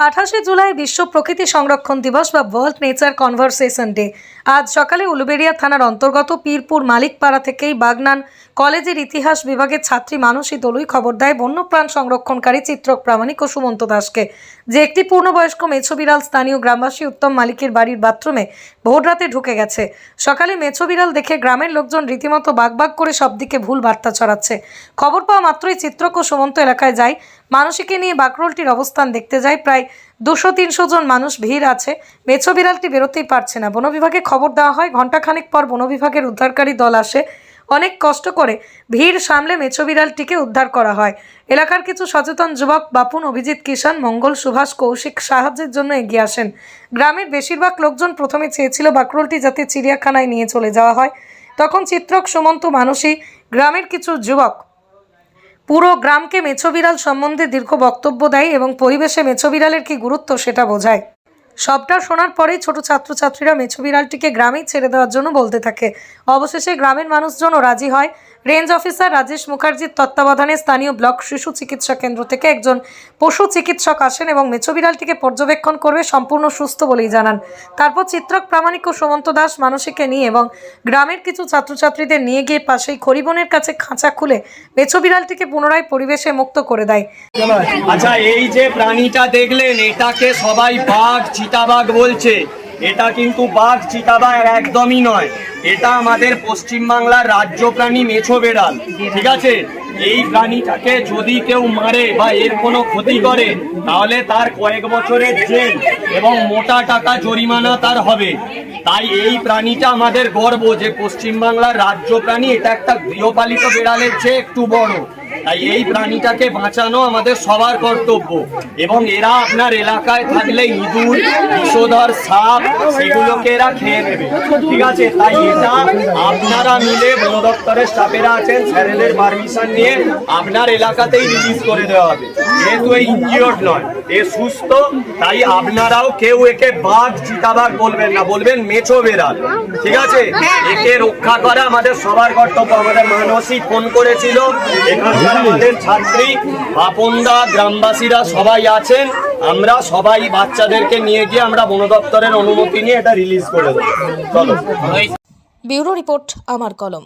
আঠাশে জুলাই বিশ্ব প্রকৃতি সংরক্ষণ দিবস বা ওয়ার্ল্ড নেচার কনভারসেশন ডে আজ সকালে উলুবেড়িয়া থানার অন্তর্গত পীরপুর মালিকপাড়া থেকেই বাগনান কলেজের ইতিহাস বিভাগের ছাত্রী মানসী দলুই খবর দেয় বন্যপ্রাণ সংরক্ষণকারী চিত্রক প্রামাণিক ও সুমন্ত দাসকে। যে একটি পূর্ণবয়স্ক মেছো বিড়াল স্থানীয় গ্রামবাসী উত্তম মালিকের বাড়ির বাথরুমে ভোররাতে ঢুকে গেছে। সকালে মেছো বিড়াল দেখে গ্রামের লোকজন রীতিমতো বাগবাগ করে সব দিকে ভুল বার্তা ছড়াচ্ছে। খবর পাওয়া মাত্রই চিত্রক ও সুমন্ত এলাকায় যায় মানসীকে নিয়ে বাকরোলটির অবস্থান দেখতে যায়। প্রায় দুশো, তিনশো জন মানুষ, ভিড় আছে। মেছো বিড়ালটি বেরোতেই পারছে না। বন বিভাগে খবর দেওয়া হয়, ঘণ্টাখানেক পর বন বিভাগের উদ্ধারকারী দল আসে। অনেক কষ্ট করে ভিড় সামলে মেছো বিড়ালটিকে উদ্ধার করা হয়। এলাকার কিছু সচেতন যুবক বাপুন, অভিজিৎ কিষান মঙ্গল সুভাষ, কৌশিক সাহায্যের জন্য এগিয়ে আসেন। গ্রামের বেশিরভাগ লোকজন প্রথমে চেয়েছিল বাকরোলটি যাতে চিড়িয়াখানায় নিয়ে চলে যাওয়া হয়। তখন চিত্রক সুমন্ত মানসী, গ্রামের কিছু যুবক পুরো গ্রামকে মেছো বিড়াল সম্বন্ধে দীর্ঘ বক্তব্য দেয় এবং পরিবেশে মেছো বিড়ালের কি গুরুত্ব সেটা বোঝায়। সবটা শোনার পরেই ছোট ছাত্রছাত্রীরা মেছো বিড়ালটিকে গ্রামেই ছেড়ে দেওয়ার জন্য বলতে থাকে। অবশেষে গ্রামের মানুষজনও রাজি হয়। রেঞ্জ অফিসার রাজেশ মুখার্জির তত্ত্বাবধানে স্থানীয় ব্লক শিশু চিকিৎসা কেন্দ্র থেকে একজন পশু চিকিৎসক আসেন এবং মেছো বিড়ালটিকে পর্যবেক্ষণ করবে সম্পূর্ণ সুস্থ বলেই জানান। তারপর চিত্রক প্রামাণিক ও সুমন্ত দাস মানসিককে নিয়ে এবং গ্রামের কিছু ছাত্রছাত্রীদের নিয়ে গিয়ে পাশেই খরিবনের কাছে খাঁচা খুলে মেছো বিড়ালটিকে পুনরায় পরিবেশে মুক্ত করে দেয়। আচ্ছা এই যে প্রাণীটা দেখলেন, এটাকে সবাই বাঘ, চিতাবাঘ বলছে। এটা কিন্তু বাঘ, চিতাবাঘ একদমই নয়। এটা আমাদের পশ্চিমবাংলার রাজ্য প্রাণী মেছো বেড়াল, ঠিক আছে? এই প্রাণীটাকে যদি কেউ মারে বা এর কোনো ক্ষতি করে, তাহলে তার কয়েক বছরের জেল এবং মোটা টাকা জরিমানা তার হবে। তাই এই প্রাণীটা আমাদের গর্ব যে পশ্চিমবাংলার রাজ্য প্রাণী, এটা একটা গৃহপালিত বেড়ালের চেয়ে একটু বড়। তাই এই প্রাণীটাকে বাঁচানো আমাদের সবার কর্তব্য। এবং এরা আপনার এলাকায় থাকলে ইঁদুর, বিষধর, সাপ, সেগুলোকে এরা খেয়ে নেবে। ঠিক আছে? তাই এটা আপনারা মিলে বন দপ্তরের স্টাফেরা আছেন, স্যারেদের পারমিশন নিয়ে আপনার এলাকাতেই রিলিজ করে দেওয়া হবে। যেহেতু এই ইনজিওর্ড নয়, এ সুস্থ, তাই আপনারাও কেউ একে বাঘ, চিতাবাঘ বলবেন না। বলবেন মেছো বেড়াল। ঠিক আছে? একে রক্ষা করা আমাদের সবার কর্তব্য। আমাদের মানসিক ফোন করেছিল এখানকার আমাদের ছাত্রী, বাপনদা, গ্রামবাসীরা সবাই আছেন। আমরা সবাই বাচ্চাদেরকে নিয়ে গিয়ে আমরা বন দপ্তরের অনুমতি নিয়ে এটা রিলিজ করে দেবো। চলো। ব্যুরো রিপোর্ট, আমার কলম।